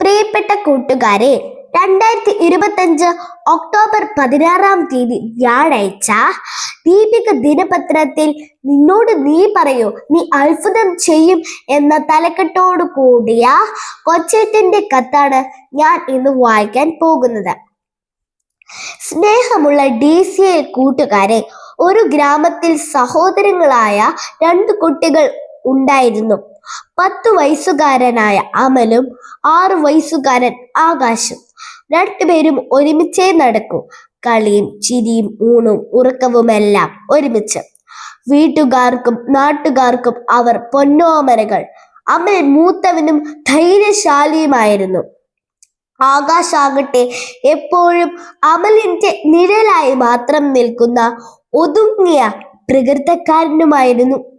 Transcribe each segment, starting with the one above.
പ്രിയപ്പെട്ട കൂട്ടുകാരെ രണ്ടായിരത്തി ഇരുപത്തഞ്ച് ഒക്ടോബർ പതിനാറാം തീയതി വ്യാഴാഴ്ച ദീപിക ദിനപത്രത്തിൽ നിന്നോട് നീ പറയൂ നീ അത്ഭുതം ചെയ്യും എന്ന തലക്കെട്ടോട് കൂടിയ കൊച്ചേറ്റന്റെ കത്താണ് ഞാൻ ഇന്ന് വായിക്കാൻ പോകുന്നത്. സ്നേഹമുള്ള ഡി സി എൽ കൂട്ടുകാരെ ഒരു ഗ്രാമത്തിൽ സഹോദരങ്ങളായ രണ്ട് കുട്ടികൾ ഉണ്ടായിരുന്നു. പത്തു വയസ്സുകാരനായ അമലും ആറു വയസ്സുകാരൻ ആകാശും. രണ്ടുപേരും ഒരുമിച്ചേ നടക്കൂ. കളിയും ചിരിയും ഊണും ഉറക്കവുമെല്ലാം ഒരുമിച്ച്. വീട്ടുകാർക്കും നാട്ടുകാർക്കും അവർ പൊന്നോമനകൾ. അമൽ മൂത്തവനും ധൈര്യശാലിയുമായിരുന്നു. ആകാശാകട്ടെ എപ്പോഴും അമലിന്റെ നിഴലായി മാത്രം നിൽക്കുന്ന ഒതുങ്ങിയ പ്രകൃതക്കാരനുമായിരുന്നു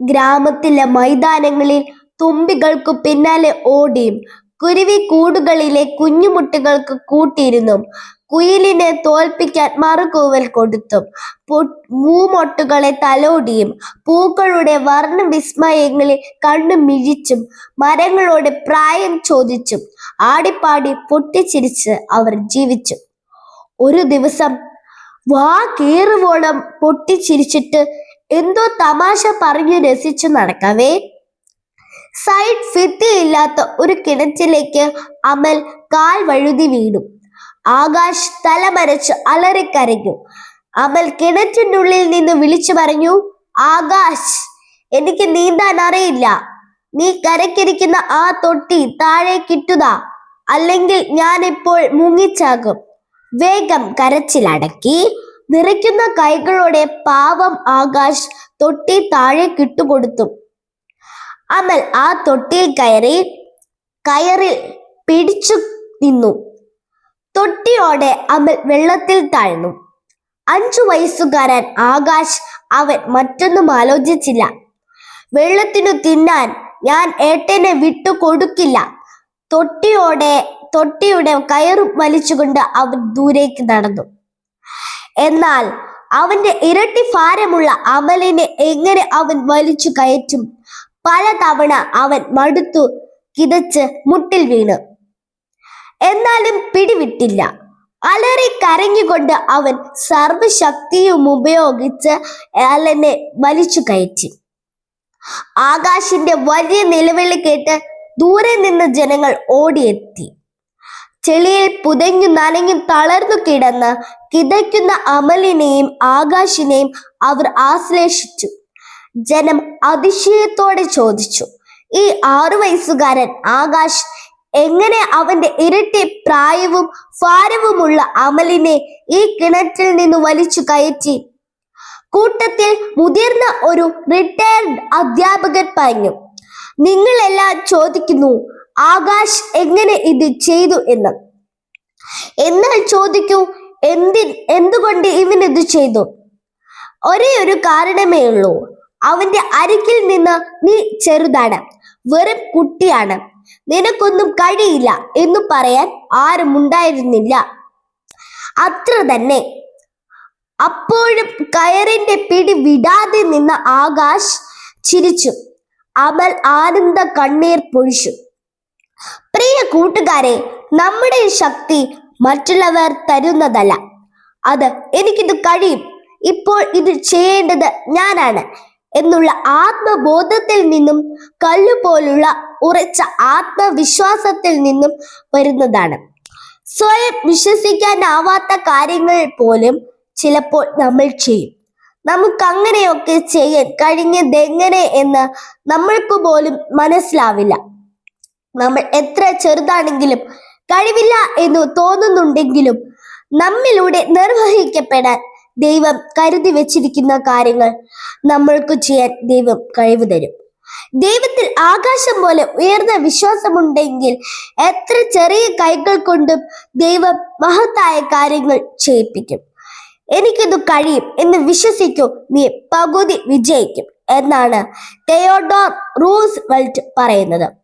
ഗ്രാമത്തിലെ മൈതാനങ്ങളിൽ തുമ്പികൾക്കു പിന്നാലെ ഓടിയും കുരുവി കൂടുകളിലെ കുഞ്ഞുമുട്ടുകൾക്ക് കൂട്ടിയിരുന്നു. കുയിലിനെ തോൽപ്പിക്കാൻ മറുകൂവൽ കൊടുത്തും. മൂമൊട്ടുകളെ തലോടിയും പൂക്കളുടെ വർണ വിസ്മയങ്ങളിൽ കണ്ണു മിഴിച്ചും മരങ്ങളോട് പ്രായം ചോദിച്ചും ആടിപ്പാടി പൊട്ടിച്ചിരിച്ച് അവർ ജീവിച്ചു. ഒരു ദിവസം വാ കീറുവോളം പൊട്ടിച്ചിരിച്ചിട്ട് എന്തോ തമാശ പറഞ്ഞു രസിച്ചു നടക്കവേ. സൈഡ് ഭിത്തിയില്ലാത്ത ഒരു കിണറ്റിലേക്ക് അമൽ കാൽ വഴുതി വീണു. ആകാശ് തലമരച്ച് അലറിക്കരഞ്ഞു. അമൽ കിണറ്റിനുള്ളിൽ നിന്ന് വിളിച്ചു പറഞ്ഞു ആകാശ് എനിക്ക് നീന്താൻ അറിയില്ല. നീ കരക്കിരിക്കുന്ന ആ തൊട്ടി താഴെ കിട്ടുക അല്ലെങ്കിൽ ഞാനിപ്പോൾ മുങ്ങിച്ചാകും. വേഗം കരച്ചിലടക്കി. നിറയ്ക്കുന്ന കൈകളോടെ പാവം ആകാശ് തൊട്ടി താഴെ കിട്ടുകൊടുത്തു. അമൽ ആ തൊട്ടിയിൽ കയറി കയറിൽ പിടിച്ചു നിന്നു. തൊട്ടിയോടെ അമൽ വെള്ളത്തിൽ താഴ്ന്നു. അഞ്ചു വയസ്സുകാരൻ ആകാശ് അവൻ മറ്റൊന്നും ആലോചിച്ചില്ല. വെള്ളത്തിനു തിന്നാൻ ഞാൻ ഏട്ടനെ വിട്ടു കൊടുക്കില്ല. തൊട്ടിയോടെ തൊട്ടിയുടെ കയറും വലിച്ചുകൊണ്ട് അവൻ ദൂരേക്ക് നടന്നു. എന്നാൽ അവന്റെ ഇരട്ടി ഭാരമുള്ള അമലിനെ എങ്ങനെ അവൻ വലിച്ചു കയറ്റും? പലതവണ അവൻ മടുത്തു കിതച്ച് മുട്ടിൽ വീണ്. എന്നാലും പിടിവിട്ടില്ല. അലറി കരഞ്ഞുകൊണ്ട് അവൻ സർവശക്തിയും ഉപയോഗിച്ച് അലനെ വലിച്ചു കയറ്റി. ആകാശിന്റെ വലിയ നിലവിളി കേട്ട് ദൂരെ നിന്ന് ജനങ്ങൾ ഓടിയെത്തി. ചെളിയിൽ പുതഞ്ഞു നനഞ്ഞു തളർന്നു കിടന്ന് കിതയ്ക്കുന്ന അമലിനെയും ആകാശിനെയും അവർ ആശ്ലേഷിച്ചു. ജനം അതിശയത്തോടെ ചോദിച്ചു ഈ ആറു വയസ്സുകാരൻ ആകാശ് എങ്ങനെ അവന്റെ ഇരട്ടി പ്രായവും ഭാരവുമുള്ള അമലിനെ ഈ കിണറ്റിൽ നിന്ന് വലിച്ചു കയറ്റി? കൂട്ടത്തിൽ മുതിർന്ന ഒരു റിട്ടയർഡ് അധ്യാപകൻ പറഞ്ഞു നിങ്ങളെല്ലാം ചോദിക്കുന്നു ആകാശ് എങ്ങനെ ഇത് ചെയ്തു എന്ന്? എന്നാൽ ചോദിക്കൂ എന്തി എന്തുകൊണ്ട് ഇവൻ ഇത് ചെയ്തു? ഒരേ ഒരു കാരണമേ ഉള്ളൂ. അവന്റെ അരികിൽ നിന്ന് നീ ചെറുതാണ് വെറും കുട്ടിയാണ്. നിനക്കൊന്നും കഴിയില്ല എന്ന് പറയാൻ ആരും ഉണ്ടായിരുന്നില്ല. അത്ര തന്നെ. അപ്പോഴും കയറിന്റെ പിടി വിടാതെ നിന്ന ആകാശ് ചിരിച്ചു. അമൽ ആനന്ദ കണ്ണീർ പൊഴിച്ചു. പ്രിയ കൂട്ടുകാരെ നമ്മുടെ ശക്തി മറ്റുള്ളവർ തരുന്നതല്ല. അത് എനിക്കിത് കഴിയും. ഇപ്പോൾ ഇത് ചെയ്യേണ്ടത് ഞാനാണ് എന്നുള്ള ആത്മബോധത്തിൽ നിന്നും കല്ലുപോലുള്ള ഉറച്ച ആത്മവിശ്വാസത്തിൽ നിന്നും വരുന്നതാണ്. സ്വയം വിശ്വസിക്കാനാവാത്ത കാര്യങ്ങൾ പോലും ചിലപ്പോൾ നമ്മൾ ചെയ്യും. നമുക്ക് അങ്ങനെയൊക്കെ ചെയ്യാൻ കഴിഞ്ഞതെങ്ങനെ എന്ന് നമ്മൾക്ക് പോലും മനസ്സിലാവില്ല. നമ്മൾ എത്ര ചെറുതാണെങ്കിലും കഴിവില്ല എന്ന് തോന്നുന്നുണ്ടെങ്കിലും നമ്മിലൂടെ നിർവഹിക്കപ്പെടാൻ ദൈവം കരുതി വെച്ചിരിക്കുന്ന കാര്യങ്ങൾ നമ്മൾക്ക് ചെയ്യാൻ ദൈവം കഴിവ് തരും. ദൈവത്തിൽ ആകാശം പോലെ ഉയർന്ന വിശ്വാസമുണ്ടെങ്കിൽ എത്ര ചെറിയ കൈകൾ കൊണ്ടും ദൈവം മഹത്തായ കാര്യങ്ങൾ ചെയ്യിപ്പിക്കും. എനിക്കിത് കഴിയും എന്ന് വിശ്വസിക്കൂ നീ പകുതി വിജയിക്കും എന്നാണ് തെയോഡോർ റൂസ് വെൽറ്റ് പറയുന്നത്.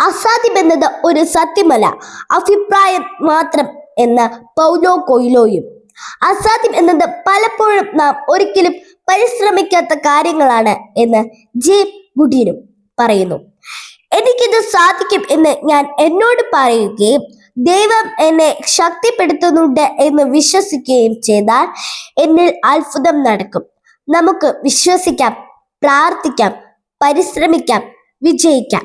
അസാധ്യമെന്നത് ഒരു സത്യമല്ല. അഭിപ്രായം മാത്രം എന്ന പൗലോ കൊയിലോയും. അസാധ്യം എന്നത് പലപ്പോഴും നാം ഒരിക്കലും പരിശ്രമിക്കാത്ത കാര്യങ്ങളാണ് എന്ന് ജെ. ഗുഡിനും പറയുന്നു. എനിക്കിത് സാധിക്കും എന്ന് ഞാൻ എന്നോട് പറയുകയും ദൈവം എന്നെ ശക്തിപ്പെടുത്തുന്നുണ്ട് എന്ന് വിശ്വസിക്കുകയും ചെയ്താൽ എന്നിൽ അത്ഭുതം നടക്കും. നമുക്ക് വിശ്വസിക്കാം പ്രാർത്ഥിക്കാം പരിശ്രമിക്കാം വിജയിക്കാം.